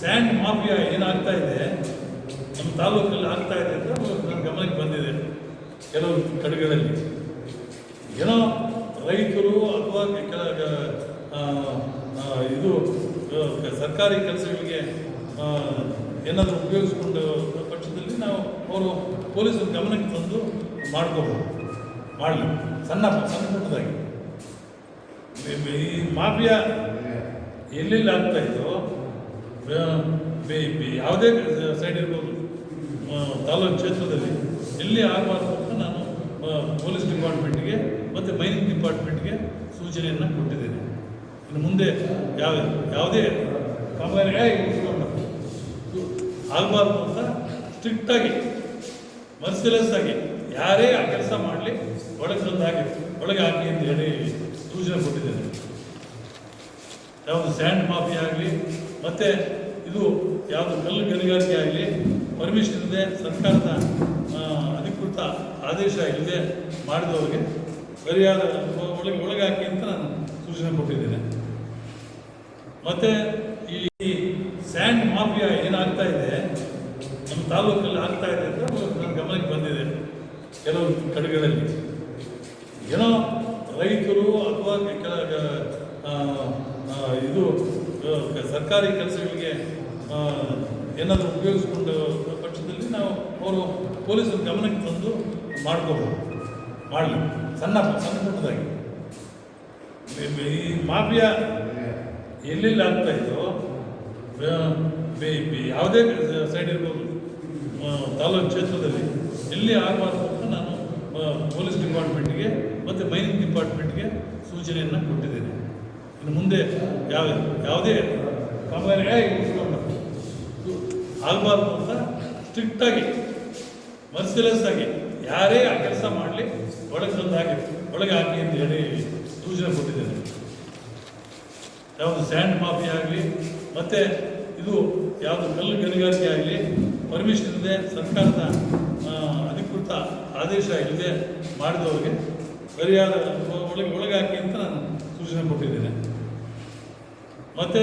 And mafia ಏನಾಗ್ತಾ ಇದೆ? ನಮ್ಮ ತಾಲೂಕಲ್ಲಿ ಆಗ್ತಾ ಇದೆ ಅಂತ ನನ್ನ ಗಮನಕ್ಕೆ ಬಂದಿದೆ. ಕೆಲವು ಕಡೆಗಳಲ್ಲಿ. ಏನೋ ರೈತರು ಅಥವಾ ಕೆಲ ಇದು ಸರ್ಕಾರಿ ಕೆಲಸಗಳಿಗೆ ಏನಾದರೂ ಉಪಯೋಗಿಸ್ಕೊಂಡು ಪಕ್ಷದಲ್ಲಿ ನಾವು ಅವರು ಪೊಲೀಸರ ಗಮನಕ್ಕೆ ತಂದು ಮಾಡ್ಕೋಬೋದು. ಮಾಡಲಿ. ಸಣ್ಣ ಸಣ್ಣ ಪುಟ್ಟದಾಗಿ. ಈ- ಮಾಫಿಯಾ ಎಲ್ಲೆಲ್ಲಿ ಆಗ್ತಾ ಇದ್ದೋ ಬೆ- ಬೆ- ಬೆ- ಯಾವುದೇ ಸೈಡ್ ಇರ್ಬೋದು. ತಾಲೂಕು ಕ್ಷೇತ್ರದಲ್ಲಿ. ಎಲ್ಲಿ ಆಗಬಾರ್ದು ಅಂತ ನಾನು ಪೊಲೀಸ್ ಡಿಪಾರ್ಟ್ಮೆಂಟ್ಗೆ ಮತ್ತು ಮೈನಿಂಗ್ ಡಿಪಾರ್ಟ್ಮೆಂಟ್ಗೆ ಸೂಚನೆಯನ್ನು ಕೊಟ್ಟಿದ್ದೇನೆ. ಇನ್ನು ಮುಂದೆ ಯಾವ, ಯಾವುದೇ ಕಾಮಗಾರಿಗೆ. ಆಗಬಾರ್ದು ಅಂತ ಸ್ಟ್ರಿಕ್ಟಾಗಿ ಮರ್ಸಿಲೆಸ್ ಆಗಿ ಯಾರೇ ಆ ಕೆಲಸ ಮಾಡಲಿ, ಒಳಗೆ ಹಾಕಿ ಒಳಗೆ ಹಾಕಿ ಅಂತ ಹೇಳಿ ಸೂಚನೆ ಕೊಟ್ಟಿದ್ದೇನೆ. ಯಾವುದು ಸ್ಯಾಂಡ್ ಮಾಫಿ ಆಗಲಿ, ಮತ್ತು ಇದು ಯಾವುದು ಕಲ್ಲು ಗಣಿಗಾರಿಕೆ ಆಗಲಿ, ಪರ್ಮಿಷನ್ ಇಲ್ಲದೆ ಸರ್ಕಾರದ ಅಧಿಕೃತ ಆದೇಶ ಇಲ್ಲದೆ ಮಾಡಿದವರಿಗೆ ಸರಿಯಾದ ಒಳಗೆ ಒಳಗಾಕಿ ಅಂತ ನಾನು ಸೂಚನೆ ಕೊಟ್ಟಿದ್ದೇನೆ. ಮತ್ತು ಈ ಸ್ಯಾಂಡ್ ಮಾಫಿಯಾ ಏನಾಗ್ತಾ ಇದೆ, ನಮ್ಮ ತಾಲೂಕಲ್ಲಿ ಆಗ್ತಾ ಇದೆ ಅಂತ ನನ್ನ ಗಮನಕ್ಕೆ ಬಂದಿದೆ ಕೆಲವು ಕಡೆಗಳಲ್ಲಿ. ಏನೋ ರೈತರು ಅಥವಾ ಕೆಲ ಇದು ಸರ್ಕಾರಿ ಕೆಲಸಗಳಿಗೆ ಏನಾದರೂ ಉಪಯೋಗಿಸ್ಕೊಂಡು ಪಕ್ಷದಲ್ಲಿ ನಾವು ಅವರು ಪೊಲೀಸರ ಗಮನಕ್ಕೆ ಬಂದು ಮಾಡ್ಕೋಬೋದು. ಮಾಡಲಿ. ಸಣ್ಣ ಸಣ್ಣ ಪುಟ್ಟದಾಗಿ. ಈ- ಮಾಫಿಯಾ ಎಲ್ಲೆಲ್ಲಿ ಆಗ್ತಾ ಇದ್ದೋ ಯಾವುದೇ ಸೈಡ್ ಇರ್ಬೋದು ತಾಲೂಕು ಕ್ಷೇತ್ರದಲ್ಲಿ, ಎಲ್ಲಿ ಆಗಬಾರ್ದು ಅಂತ ನಾನು ಪೊಲೀಸ್ ಡಿಪಾರ್ಟ್ಮೆಂಟ್ಗೆ ಮತ್ತು ಮೈನಿಂಗ್ ಡಿಪಾರ್ಟ್ಮೆಂಟ್ಗೆ ಸೂಚನೆಯನ್ನು ಕೊಟ್ಟಿದ್ದೇನೆ. ಇನ್ನು ಮುಂದೆ ಯಾವ, ಯಾವುದೇ. ಆಗಬಾರ್ದು ಅಂತ ಸ್ಟ್ರಿಕ್ಟಾಗಿ ಮರ್ಸಿಲೆಸ್ ಆಗಿ ಯಾರೇ ಆ ಕೆಲಸ ಮಾಡಲಿ, ಒಳಗೆ ತಂದು ಹಾಕಿ ಒಳಗೆ ಹಾಕಿ ಅಂತ ಹೇಳಿ ಸೂಚನೆ ಕೊಟ್ಟಿದ್ದೇನೆ ಯಾವುದು ಸ್ಯಾಂಡ್ ಮಾಫಿ ಆಗಲಿ, ಮತ್ತು ಇದು ಯಾವುದು ಕಲ್ಲು ಗಣಿಗಾರಿಕೆ ಆಗಲಿ ಪರ್ಮಿಷನ್ ಇಲ್ಲದೆ ಸರ್ಕಾರದ ಅಧಿಕೃತ ಆದೇಶ ಇಲ್ಲದೆ ಮಾಡಿದವರಿಗೆ ಸರಿಯಾದ ಒಳಗೆ ಒಳಗೆ ಹಾಕಿ ಅಂತ ನಾನು ಸೂಚನೆ ಕೊಟ್ಟಿದ್ದೇನೆ ಮತ್ತು